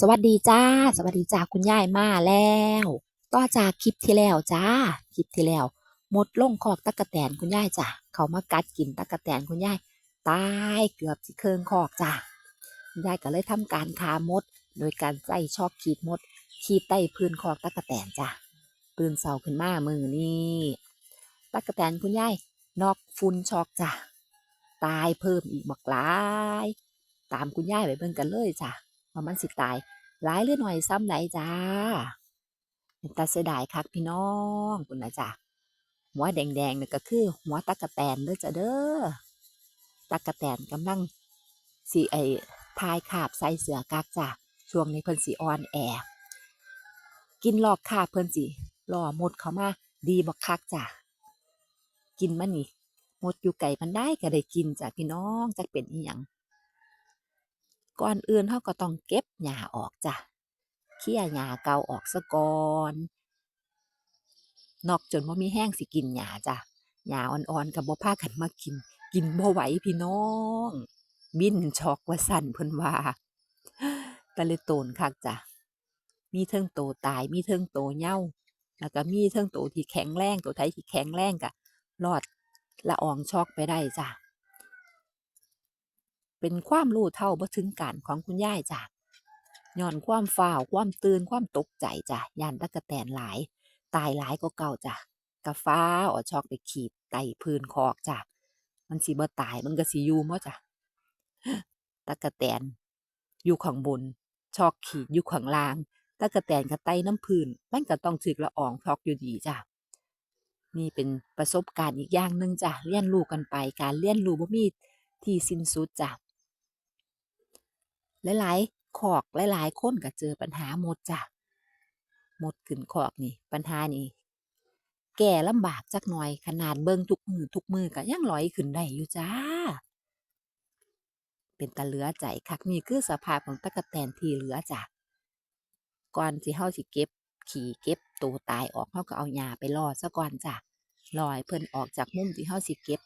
สวัสดีจ้า สวัสดีจ้าคุณยายมาแล้ว ต่อจากคลิปที่แล้วจ้า คลิปที่แล้วหมดลงคอกตะกะแตนคุณยายจ้ะเขามากัดกินตะกะแตนคุณยายตายเกือบสิเคิงคอกจ้าคุณยายก็เลยทำการคามด โดยการใส่ชอกขีดมด ขีดใต้พื้นคอกตะกะแตนจ้ะตื่นเสาขึ้นมามือนี่ตะกะแตนคุณยายนอกฟุนช็อกจ้ะตายเพิ่มอีกบักหลาย ตามคุณยายไปเบิ่งกันเลยจ้ะ ว่ามันสิตายหลายหรือหน่อยซ้ำไหนจ้าเป็นตาเสียดายคักพี่น้องคุณนะจ้ะหัวแดงๆนี่ก็คือหัวตะกะแตนเด้อจ้ะเด้อตะกะแตนกำลังสีไอทายขาบใส่เสือกักจ้ะช่วงนี้เพิ่นสีอ่อนแอกินลอกขาบเพิ่นสิล่อหมดเขามาดีบักคักจ้ะกินมันนี่หมดอยู่ไก่มันได้ก็ได้กินจ้ะพี่น้องจักเป็นอีหยัง ก่อนอื่นเขาก็ต้องเก็บหญ้าออกจ้ะเคี่ยหญ้าเก่าออกซะก่อนนอกจนว่ามีแห้งสิกินหญ้าจ้ะหญ้าอ่อนๆกับบ่พากันมากิน กินบ่ไหวพี่น้อง บินช็อกว่าสั่นเพิ่นว่าตะเลยโตนคักจ้ะมีเทิงโตตายมีเทิงโตเหย้าแล้วก็มีเทิงโตที่แข็งแรงโตไทยที่แข็งแรงกะรอดละอองช็อกไปได้จ้ะ เป็นความรู้เท่าบ่ถึงการของคุณยายจ้ะย้อนความฟ้าวความตื่นความตกใจจ้ะย่านตะกะแตนหลาย ตายหลายก็เก่าจ้ะกะฟ้าวเอช็อกไปขีดไตพื้นคอกจ้ะมันสิบ่ตายมันก็สิอยู่บ่จ้ะตะกะแตน อยู่ข้างบนช็อกขีดอยู่ข้างล่างตะกะแตนก็ไตน้ำพื้นมันก็ต้องถึกละอองช็อกอยู่ดีจ้ะนี่เป็นประสบการณ์อีกอย่างหนึ่งจ้ะเรียนรู้กันไป การเรียนรู้บ่มีที่สิ้นสุดจ้ะ หลายๆขอกหลายๆคนก็เจอปัญหาหมดจ้ะหมดขึ้นขอกนี่ ปัญหานี่แก่ลำบากจักหน่อยขนาดเบิ่งทุกมือทุกมือก็ยังลอยขึ้นได้อยู่จ้า เป็นตาเหลือใจคักนี่คือสภาพของตะกะแตนที่เหลือจ้ะก่อนที่เฮาสิเก็บ ขี่เก็บตัวตายออกเฮาก็เอาหญ้าไปล่อซะก่อนจ้ะรอให้เพิ่นออกจากมุมที่เฮาสิเก็บ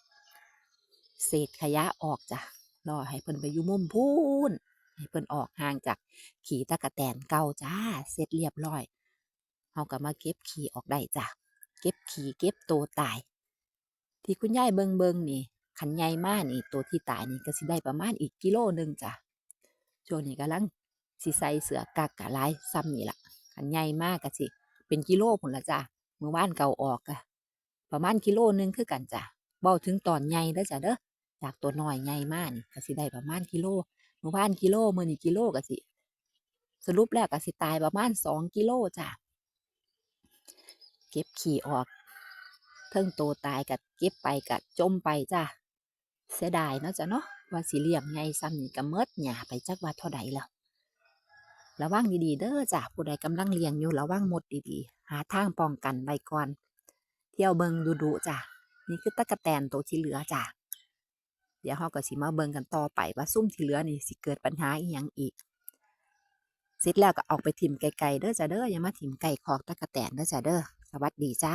เศษขยะออกจ้ะรอให้เพิ่นไปอยู่มุมพูน ให้เพิ่นออกห่างจากขี่ตะกะแตนเก่าจ้าเสร็จเรียบร้อยเฮาก็มาเก็บขี่ออกได้จ้ะเก็บขี่เก็บตัวตาย ที่คุณยายเบิงเบิงนี่คันใหญ่มากนี่ตัวที่ตายนี่ก็สิได้ประมาณอีกกิโลหนึงจ้ะช่วงนี้กำลังสิใส่เสือกักกะลายซ้ำนี่ล่ะคันใหญ่มากก็สิเป็นกิโลพุ่นละจ้ะเมื่อวานเก่าออกอะประมาณกิโลหนึงคือกันจ้ะเบาถึงตอนใหญ่เด้อจ้ะเด้อจากตัวน้อยใหญ่มากนี่ก็สิได้ประมาณกิโล เมื่อวานกิโลมื้อนี้กิโลก็สิ สรุปแล้วก็สิตายประมาณสองกิโลจ้ะ เก็บขี่ออก เทิงโตตายกับเก็บไปกับจมไปจ้ะ เสียดายเนาะจ้ะเนาะว่าสิเลี้ยงไงซ้ำนี่ก็เมิดหญ้าไปจักว่าเท่าใดแล้วระวังดีๆ เด้อจ้ะผู้ใดกำลังเลี้ยงอยู่ระวังหมดดีๆ หาทางป้องกันไว้ก่อน เที่ยวเบิงดูดูๆจ้ะ นี่คือตะกะแตนตัวที่เหลือจ้ะ เดี๋ยวเราก็สิมาเบิ่งกันต่อไปว่าซุ่มที่เหลือนี่สิเกิดปัญหาอีหยังอีกเสร็จแล้วก็เอาไปถิ่มไกลๆเด้อจ้าเด้ออย่ามาถิ่มไก่คอกตะกะแตนเด้อจ้าเด้อสวัสดีจ้า